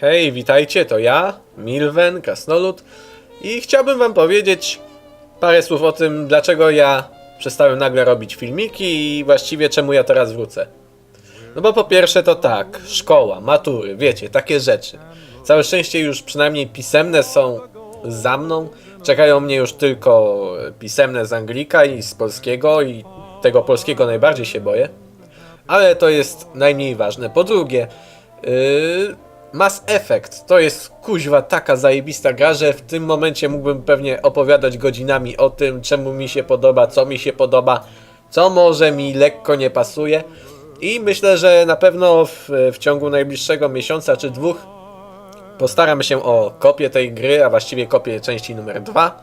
Hej, witajcie, to ja, Milven, Krasnolud i chciałbym wam powiedzieć parę słów o tym, dlaczego ja przestałem nagle robić filmiki i właściwie czemu ja teraz wrócę. No bo po pierwsze to tak, szkoła, matury, wiecie, takie rzeczy. Całe szczęście już przynajmniej pisemne są za mną. Czekają mnie już tylko pisemne z Anglika i z polskiego i tego polskiego najbardziej się boję. Ale to jest najmniej ważne. Po drugie, yy, Mass Effect to jest kuźwa taka zajebista gra, że w tym momencie mógłbym pewnie opowiadać godzinami o tym, czemu mi się podoba, co mi się podoba, co może mi lekko nie pasuje. I myślę, że na pewno w, w ciągu najbliższego miesiąca czy dwóch postaram się o kopię tej gry, a właściwie kopię części numer 2.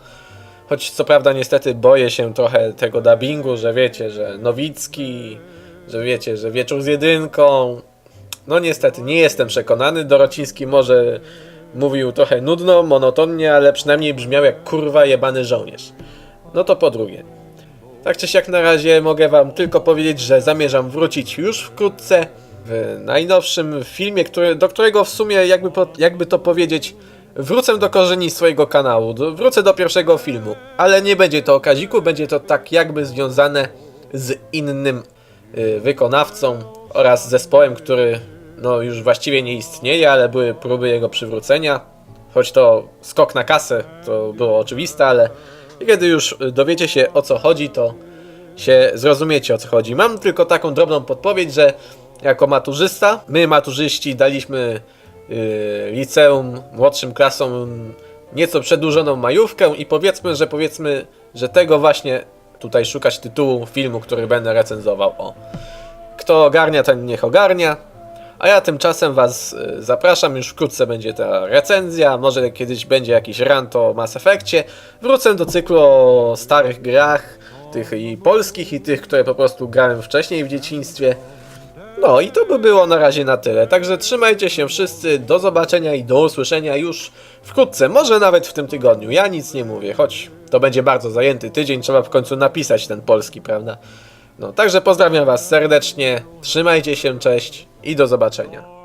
Choć co prawda niestety boję się trochę tego dubbingu, że wiecie, że Nowicki, że wiecie, że wieczór z jedynką. No niestety nie jestem przekonany. Dorociński może mówił trochę nudno, monotonnie, ale przynajmniej brzmiał jak kurwa jebany żołnierz. No to po drugie. Tak czy siak na razie mogę wam tylko powiedzieć, że zamierzam wrócić już wkrótce w najnowszym filmie, który, do którego w sumie jakby, jakby to powiedzieć wrócę do korzeni swojego kanału, wrócę do pierwszego filmu, ale nie będzie to o Kaziku, będzie to tak jakby związane z innym y, wykonawcą oraz zespołem, który no już właściwie nie istnieje, ale były próby jego przywrócenia. Choć to skok na kasę, to było oczywiste, ale kiedy już dowiecie się o co chodzi, to się zrozumiecie o co chodzi. Mam tylko taką drobną podpowiedź, że jako maturzysta, my maturzyści daliśmy yy, liceum młodszym klasom nieco przedłużoną majówkę i powiedzmy, że powiedzmy, że tego właśnie tutaj szukać tytułu filmu, który będę recenzował. O. Kto ogarnia, ten niech ogarnia. A ja tymczasem Was y, zapraszam, już wkrótce będzie ta recenzja, może kiedyś będzie jakiś rant o Mass Effectie. Wrócę do cyklu o starych grach, tych i polskich, i tych, które po prostu grałem wcześniej w dzieciństwie. No i to by było na razie na tyle. Także trzymajcie się wszyscy, do zobaczenia i do usłyszenia już wkrótce, może nawet w tym tygodniu. Ja nic nie mówię, choć to będzie bardzo zajęty tydzień, trzeba w końcu napisać ten polski, prawda? No, także pozdrawiam Was serdecznie, trzymajcie się, cześć i do zobaczenia.